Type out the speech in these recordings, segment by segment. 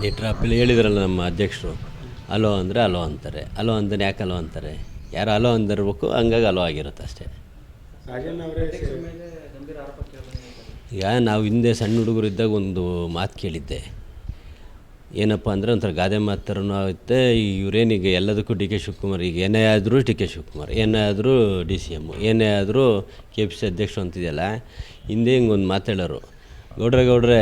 ಹನಿ ಟ್ರಾಪಲ್ಲಿ ಹೇಳಿದ್ರಲ್ಲ ನಮ್ಮ ಅಧ್ಯಕ್ಷರು ಅಲೋ ಅಂದರೆ ಅಲೋ ಅಂತಾರೆ ಅಲೋ ಅಂದರೆ ಯಾಕೆ ಅಲೋ ಅಂತಾರೆ? ಯಾರು ಅಲೋ ಅಂದಿರ್ಬೇಕು ಹಂಗಾಗಿ ಅಲೋ ಆಗಿರುತ್ತೆ ಅಷ್ಟೇ. ರಾಜಣ್ಣ ಅವರೇ ಮೇಲೆ ಗಂಭೀರ ಆರೋಪ ಕೇಳಿದ್ರೆ ಈಗ ನಾವು ಹಿಂದೆ ಸಣ್ಣ ಹುಡುಗರಿದ್ದಾಗ ಒಂದು ಮಾತು ಕೇಳಿದ್ದೆ. ಏನಪ್ಪ ಅಂದರೆ ಒಂಥರ ಗಾದೆ ಮಾತು ಥರನೂ ಆಗುತ್ತೆ ಇವರೇನಿಗೆ ಎಲ್ಲದಕ್ಕೂ ಡಿ ಕೆ ಶಿವಕುಮಾರ್ ಈಗ ಏನೇ ಆದರೂ ಡಿ ಕೆ ಶಿವಕುಮಾರ್ ಏನೇ ಆದರೂ ಡಿ ಸಿ ಎಮ್ಮು ಏನೇ ಆದರೂ ಕೆ ಪಿ ಸಿ ಅಧ್ಯಕ್ಷರು ಅಂತಿದೆಯಲ್ಲ ಹಿಂದೆ ಹಿಂಗೆ ಒಂದು ಮಾತಾಡೋರು ಗೌಡ್ರೆ ಗೌಡ್ರೆ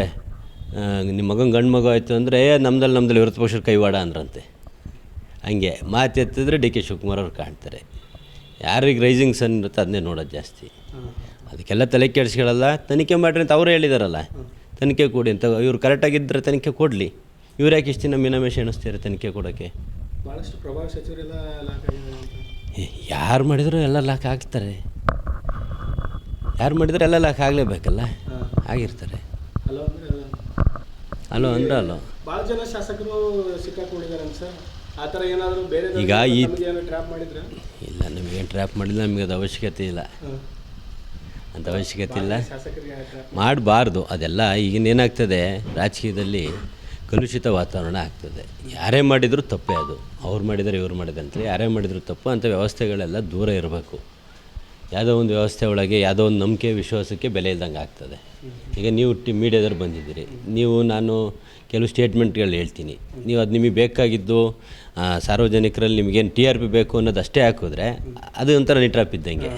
ನಿಮ್ಮ ಮಗನ ಗಂಡು ಮಗು ಆಯಿತು ಅಂದರೆ ನಮ್ದಲ್ಲಿ ನಮ್ದಲ್ಲಿ ವಿರೋಧ ಪಕ್ಷರ ಕೈವಾಡ ಅಂದ್ರಂತೆ. ಹಂಗೆ ಮಾತು ಎತ್ತಿದ್ರೆ ಡಿ ಕೆ ಶಿವಕುಮಾರ್ ಅವ್ರು ಕಾಣ್ತಾರೆ. ಯಾರಿಗೆ ರೈಸಿಂಗ್ ಸನ್ ಇರುತ್ತೆ ಅದನ್ನೇ ನೋಡೋದು ಜಾಸ್ತಿ. ಅದಕ್ಕೆಲ್ಲ ತಲೆ ಕೆಡಿಸ್ಕೊಳ್ಳಲ್ಲ ತನಿಖೆ ಮಾಡಿರಿ ಅಂತ ಅವರೇ ಹೇಳಿದಾರಲ್ಲ. ತನಿಖೆ ಕೊಡಿ ಅಂತ ಇವ್ರು ಕರೆಕ್ಟಾಗಿದ್ದರೆ ತನಿಖೆ ಕೊಡಲಿ. ಇವ್ರು ಯಾಕೆ ಇಷ್ಟು ದಿನ ಮೀನಮೇಷ ಎಣಿಸ್ತಾರೆ ತನಿಖೆ ಕೊಡೋಕ್ಕೆ? ಯಾರು ಮಾಡಿದ್ರು ಎಲ್ಲ ಲಾಕ್ ಆಗ್ತಾರೆ. ಯಾರು ಮಾಡಿದ್ರು ಎಲ್ಲ ಲಾಕ್ ಆಗಲೇಬೇಕಲ್ಲ? ಆಗಿರ್ತಾರೆ. ಆಗಿರ್ತಾರೆ ಹಲೋ ಅಂದರೆ ಅಲೋ ಅಂದ್ರೆ ಅಲೋ ಭಾಳ ಜನ ಶಾಸಕರು ಸಿಕ್ಕಾಕೊಂಡಿದ್ದಾರೆ ಸರ್. ಆ ಥರ ಏನಾದರೂ ಬೇರೆ ಈಗ ಈ- ಟ್ರ್ಯಾಪ್ ಮಾಡಿದ್ರೆ? ಇಲ್ಲ ನಮಗೇನು ಟ್ರ್ಯಾಪ್ ಮಾಡಿಲ್ಲ ನಮಗೆ ಅದು ಅವಶ್ಯಕತೆ ಇಲ್ಲ. ಅಂತ ಅವಶ್ಯಕತೆ ಇಲ್ಲ. ಮಾಡಬಾರ್ದು. ಅದೆಲ್ಲ ಈಗಿನ ಏನಾಗ್ತದೆ ರಾಜಕೀಯದಲ್ಲಿ ಕಲುಷಿತ ವಾತಾವರಣ ಆಗ್ತದೆ. ಯಾರೇ ಮಾಡಿದರೂ ತಪ್ಪೇ ಅದು. ಅವ್ರು ಮಾಡಿದರೆ ಇವ್ರು ಮಾಡಿದಂತೆ ಯಾರೇ ಮಾಡಿದರೂ ತಪ್ಪು. ಅಂಥ ವ್ಯವಸ್ಥೆಗಳೆಲ್ಲ ದೂರ ಇರಬೇಕು. ಯಾವುದೋ ಒಂದು ವ್ಯವಸ್ಥೆ ಒಳಗೆ ಯಾವುದೋ ಒಂದು ನಂಬಿಕೆ ವಿಶ್ವಾಸಕ್ಕೆ ಬೆಲೆ ಇಲ್ದಂಗೆ ಆಗ್ತದೆ. ಈಗ ನೀವು ಟಿ ಮೀಡಿಯಾದವ್ರು ಬಂದಿದ್ದೀರಿ. ನೀವು ನಾನು ಕೆಲವು ಸ್ಟೇಟ್ಮೆಂಟ್ಗಳು ಹೇಳ್ತೀನಿ. ನೀವು ಅದು ನಿಮಗೆ ಬೇಕಾಗಿದ್ದು ಸಾರ್ವಜನಿಕರಲ್ಲಿ ನಿಮಗೇನು ಟಿ ಆರ್ ಪಿ ಬೇಕು ಅನ್ನೋದು ಅಷ್ಟೇ ಹಾಕಿದ್ರೆ ಅದು ಒಂಥರ ನಿಟ್ರಾಪ್ ಇದ್ದಂಗೆ.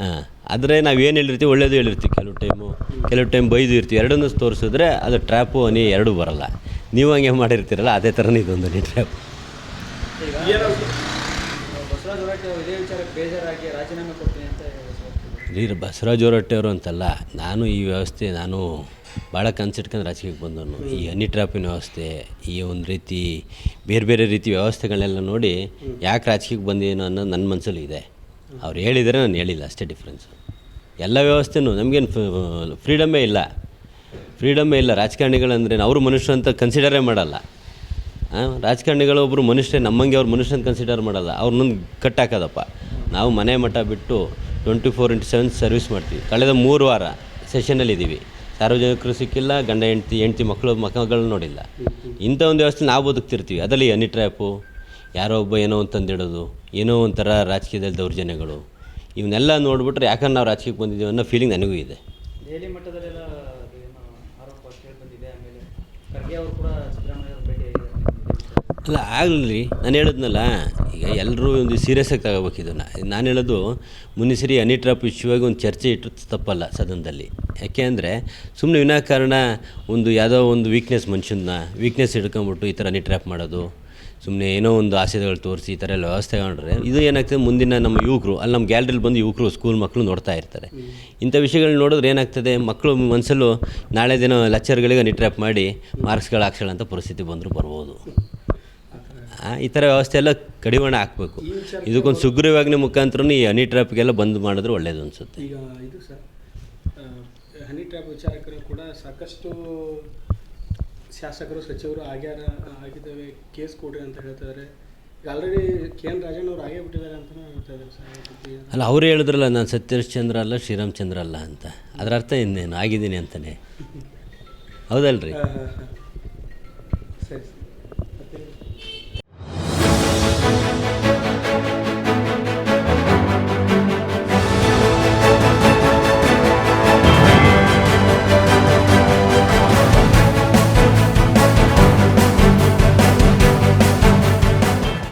ಹಾಂ ಆದರೆ ನಾವು ಏನು ಹೇಳಿರ್ತೀವಿ, ಒಳ್ಳೇದು ಹೇಳಿರ್ತೀವಿ. ಕೆಲವು ಟೈಮು ಕೆಲವು ಟೈಮ್ ಬೈದು ಇರ್ತೀವಿ. ಎರಡನ್ನು ತೋರಿಸಿದ್ರೆ ಅದು ಟ್ರ್ಯಾಪು ಹನಿ ಎರಡೂ ಬರಲ್ಲ. ನೀವು ಹಂಗೆ ಮಾಡಿರ್ತೀರಲ್ಲ, ಅದೇ ಥರನೇ ಇದೊಂದು ಟ್ರ್ಯಾಪ್ ಏನೋ ಬಸವರಾಜ ಹೊರಟ್ಟಿ ಅವರು ಇದೇ ಅಂತಲ್ಲ, ನಾನು ಈ ವ್ಯವಸ್ಥೆ, ನಾನು ಭಾಳ ಕನ್ಸಿಟ್ಕೊಂಡು ರಾಜಕೀಯಕ್ಕೆ ಬಂದವನು. ಈ ಹನಿ ಟ್ರಾಪಿನ ವ್ಯವಸ್ಥೆ, ಈ ಒಂದು ರೀತಿ ಬೇರೆ ಬೇರೆ ರೀತಿ ವ್ಯವಸ್ಥೆಗಳನ್ನೆಲ್ಲ ನೋಡಿ ಯಾಕೆ ರಾಜಕೀಯಕ್ಕೆ ಬಂದೇನೋ ಅನ್ನೋದು ನನ್ನ ಮನಸ್ಸಲ್ಲಿ ಇದೆ. ಅವ್ರು ಹೇಳಿದರೆ ನಾನು ಹೇಳಿಲ್ಲ, ಅಷ್ಟೇ ಡಿಫ್ರೆನ್ಸು ಎಲ್ಲ ವ್ಯವಸ್ಥೆನೂ ನಮಗೇನು ಫ್ರೀಡಮ್ಮೇ ಇಲ್ಲ. ಫ್ರೀಡಮ್ಮೇ ಇಲ್ಲ. ರಾಜಕಾರಣಿಗಳಂದ್ರೆ ಅವರು ಮನುಷ್ಯರು ಅಂತ ಕನ್ಸಿಡರೇ ಮಾಡಲ್ಲ. ರಾಜಕಾರಣಿಗಳು ಒಬ್ಬರು ಮನುಷ್ಯ ನಮ್ಮಂಗೆ ಅವ್ರು ಮನುಷ್ಯನ ಕನ್ಸಿಡರ್ ಮಾಡಲ್ಲ. ಅವ್ರನ್ನೊಂದು ಕಟ್ಟಾಕೋದಪ್ಪ. ನಾವು ಮನೆ ಮಠ ಬಿಟ್ಟು twenty four into seven service ಮಾಡ್ತೀವಿ. ಕಳೆದ ಮೂರು ವಾರ ಸೆಷನಲ್ಲಿ ಇದ್ದೀವಿ ಸಾರ್ವಜನಿಕರು ಸಿಕ್ಕಿಲ್ಲ, ಗಂಡ, ಹೆಂಡ್ತಿ ಹೆಂಡ್ತಿ ಮಕ್ಕಳು ಮಕ್ಕಳು ನೋಡಿಲ್ಲ. ಇಂಥ ಒಂದು ವ್ಯವಸ್ಥೆ ನಾವು ಬದುಕ್ತಿರ್ತೀವಿ. ಅದರಲ್ಲಿ ಎನಿ ಟ್ರ್ಯಾಪು ಯಾರೋ ಒಬ್ಬ ಏನೋ ಒಂದು ತಂದಿಡೋದು, ಏನೋ ಒಂಥರ ರಾಜಕೀಯದಲ್ಲಿ ದೌರ್ಜನ್ಯಗಳು, ಇವನ್ನೆಲ್ಲ ನೋಡಿಬಿಟ್ರೆ ಯಾಕಂದ್ರೆ ನಾವು ರಾಜಕೀಯಕ್ಕೆ ಬಂದಿದ್ದೀವಿ ಅನ್ನೋ ಫೀಲಿಂಗ್ ನನಗೂ ಇದೆ. ಮಟ್ಟದಲ್ಲೆಲ್ಲ ಖರ್ಗೆ ಕೂಡ ಅಲ್ಲ ಆಗಲಿ. ನಾನು ಹೇಳಿದ್ನಲ್ಲ ಈಗ ಎಲ್ಲರೂ ಒಂದು ಸೀರಿಯಸ್ ಆಗಿ ತಗೋಬೇಕು ಇದನ್ನು. ನಾನು ಹೇಳೋದು ಮುನಿಸಿರಿ ಸರಿ ಹನಿ ಟ್ರಾಪ್ ವಿಷಯವಾಗಿ ಒಂದು ಚರ್ಚೆ ಇಟ್ಟು ತಪ್ಪಲ್ಲ ಸದನದಲ್ಲಿ. ಯಾಕೆ ಅಂದರೆ ಸುಮ್ಮನೆ ವಿನಾಕಾರಣ ಒಂದು ಯಾವುದೋ ಒಂದು ವೀಕ್ನೆಸ್ ಮನುಷ್ಯನ ವೀಕ್ನೆಸ್ ಹಿಡ್ಕೊಂಬಿಟ್ಟು ಈ ಥರ ಅನಿಟ್ರಾಪ್ ಮಾಡೋದು ಸುಮ್ಮನೆ ಏನೋ ಒಂದು ಆಸೆಗಳು ತೋರಿಸಿ ಈ ಥರ ಎಲ್ಲ ವ್ಯವಸ್ಥೆ ಮಾಡಿದ್ರೆ ಇದು ಏನಾಗ್ತದೆ ಮುಂದಿನ ನಮ್ಮ ಯುವಕರು ಅಲ್ಲಿ ನಮ್ಮ ಗ್ಯಾಲರಿಲಿ ಬಂದು ಯುವಕರು ಸ್ಕೂಲ್ ಮಕ್ಕಳು ನೋಡ್ತಾ ಇರ್ತಾರೆ. ಇಂಥ ವಿಷಯಗಳನ್ನ ನೋಡಿದ್ರೆ ಏನಾಗ್ತದೆ ಮಕ್ಕಳು ಮನಸ್ಸಲ್ಲೂ ನಾಳೆ ದಿನ ಲೆಕ್ಚರ್ಗಳಿಗೆ ನಿಟ್ರ್ಯಾಪ್ ಮಾಡಿ ಮಾರ್ಕ್ಸ್ಗಳು ಹಾಕ್ಸೋಣ ಅಂತ ಪರಿಸ್ಥಿತಿ ಬಂದರೂ ಬರ್ಬೋದು. ಈ ಥರ ವ್ಯವಸ್ಥೆ ಎಲ್ಲ ಕಡಿವಾಣ ಹಾಕಬೇಕು. ಇದಕ್ಕೊಂದು ಸುಗ್ರೀವಾಜ್ಞೆ ಮುಖಾಂತರ ಈ ಹನಿ ಟ್ರಾಪ್ಗೆಲ್ಲ ಬಂದ್ ಮಾಡಿದ್ರೆ ಒಳ್ಳೇದು ಅನಿಸುತ್ತೆ. ಈಗ ಇದು ಸರ್ ಹನಿ ಟ್ರಾಪ್ ವಿಚಾರಕ್ಕೂ ಕೂಡ ಸಾಕಷ್ಟು ಶಾಸಕರು ಸಚಿವರು ಆಗ್ಯಾರ ಆಗಿದ್ದಾವೆ ಕೇಸ್ ಕೊಡ್ರಿ ಅಂತ ಹೇಳ್ತಿದ್ದಾರೆ ಆಲ್ರೆಡಿ ಕೆ ಎನ್ ರಾಜಣ್ಣ ಅವ್ರು ಆಗೇ ಬಿಟ್ಟಿದ್ದಾರೆ ಅಂತಲೂ ಹೇಳ್ತಾ ಇದ್ದಾರೆ ಸರ್ ಅಲ್ಲ ಅವರು ಹೇಳಿದ್ರಲ್ಲ ನಾನು ಸತ್ಯಶ್ಚಂದ್ರ ಅಲ್ಲ ಶ್ರೀರಾಮ್ ಚಂದ್ರ ಅಲ್ಲ ಅಂತ. ಅದರ ಅರ್ಥ ಇನ್ನೇನು? ಆಗಿದ್ದೀನಿ ಅಂತಲೇ ಹೌದಲ್ರಿ?